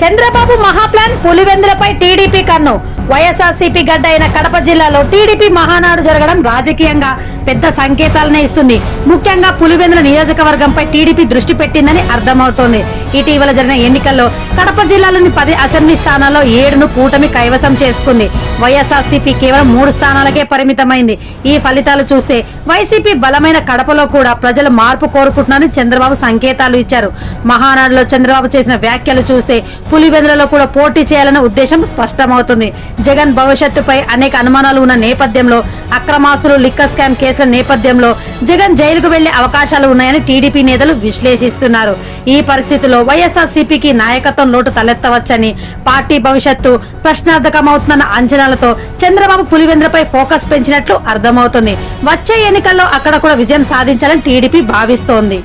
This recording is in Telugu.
చంద్రబాబు మహాప్లాన్ పులివెందులపై టీడీపీ కన్ను. వైఎస్ఆర్సీపీ గడ్డ అయిన కడప జిల్లాలో టీడీపీ మహానాడు జరగడం రాజకీయంగా పెద్ద సంకేతాలనే ఇస్తుంది. ముఖ్యంగా పులివెందుల నియోజకవర్గంపై టీడీపీ దృష్టి పెట్టిందని అర్థమవుతోంది. ఇటీవల జరిగిన ఎన్నికల్లో కడప జిల్లాలోని పది అసెంబ్లీ స్థానాల్లో ఏడును కూటమి కైవసం చేసుకుంది. వైఎస్ఆర్సీపీ కేవలం మూడు స్థానాలకే పరిమితమైంది. ఈ ఫలితాలు చూస్తే వైసీపీ బలమైన కడపలో కూడా ప్రజలు మార్పు కోరుకుంటున్నారని చంద్రబాబు సంకేతాలు ఇచ్చారు. మహానాడులో చంద్రబాబు చేసిన వ్యాఖ్యలు చూస్తే పులివెందులలో కూడా పోటీ చేయాలన్న ఉద్దేశం స్పష్టమవుతుంది. జగన్ భవిష్యత్తుపై అనేక అనుమానాలు ఉన్న నేపథ్యంలో అక్రమాసులు లిక్కర్ స్కామ్ కేసుల నేపథ్యంలో జగన్ జైలుకు వెళ్ళే అవకాశాలు ఉన్నాయని టీడీపీ నేతలు విశ్లేషిస్తున్నారు. ఈ పరిస్థితిలో వైఎస్ఆర్సీపీకి నాయకత్వం లోటు తలెత్తవచ్చని పార్టీ భవిష్యత్తు ప్రశ్నార్థకమవుతున్న అంచనాలతో చంద్రబాబు పులివెంద్రపై ఫోకస్ పెంచినట్లు అర్థమవుతుంది. వచ్చే ఎన్నికల్లో అక్కడ కూడా విజయం సాధించాలని టీడీపీ భావిస్తోంది.